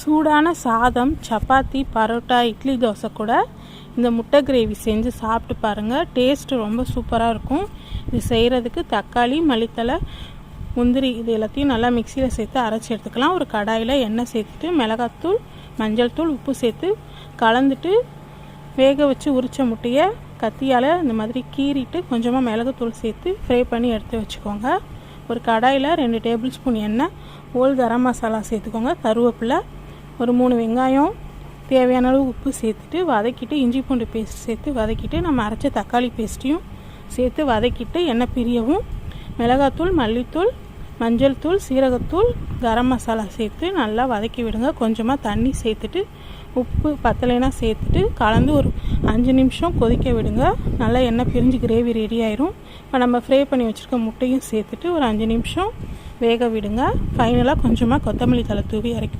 சூடான சாதம் சப்பாத்தி பரோட்டா இட்லி தோசை கூட இந்த முட்டை கிரேவி செஞ்சு சாப்பிட்டு பாருங்கள் டேஸ்ட்டு ரொம்ப சூப்பராக இருக்கும். இது செய்கிறதுக்கு தக்காளி மல்லித்தலை முந்திரி இது எல்லாத்தையும் நல்லா மிக்சியில் சேர்த்து அரைச்சி எடுத்துக்கலாம். ஒரு கடாயில் எண்ணெய் சேர்த்துட்டு மிளகாத்தூள் மஞ்சள் தூள் உப்பு சேர்த்து கலந்துட்டு வேக வச்சு உரித்த முட்டையை கத்தியால் இந்த மாதிரி கீறிட்டு கொஞ்சமாக மிளகுத்தூள் சேர்த்து ஃப்ரை பண்ணி எடுத்து வச்சுக்கோங்க. ஒரு கடாயில் ரெண்டு டேபிள் ஸ்பூன் எண்ணெய் ஓல் கரம் மசாலா சேர்த்துக்கோங்க. கருவேப்பிலை ஒரு மூணு வெங்காயம் தேவையான அளவு உப்பு சேர்த்துட்டு வதக்கிட்டு இஞ்சி பூண்டு பேஸ்ட் சேர்த்து வதக்கிட்டு நம்ம அரைச்ச தக்காளி பேஸ்ட்டையும் சேர்த்து வதக்கிட்டு எண்ணெய் பிரியவும் மிளகாத்தூள் மல்லித்தூள் மஞ்சள் தூள் சீரகத்தூள் கரம் மசாலா சேர்த்து நல்லா வதக்கி விடுங்க. கொஞ்சமாக தண்ணி சேர்த்துட்டு உப்பு பத்தலைனா சேர்த்துட்டு கலந்து ஒரு அஞ்சு நிமிஷம் கொதிக்க விடுங்க. நல்லா எண்ணெய் பிரிஞ்சு கிரேவி ரெடி ஆயிரும். இப்போ நம்ம ஃப்ரை பண்ணி வச்சுருக்க முட்டையும் சேர்த்துட்டு ஒரு அஞ்சு நிமிஷம் வேக விடுங்க. ஃபைனலாக கொஞ்சமாக கொத்தமல்லி தலை தூவி இறக்கி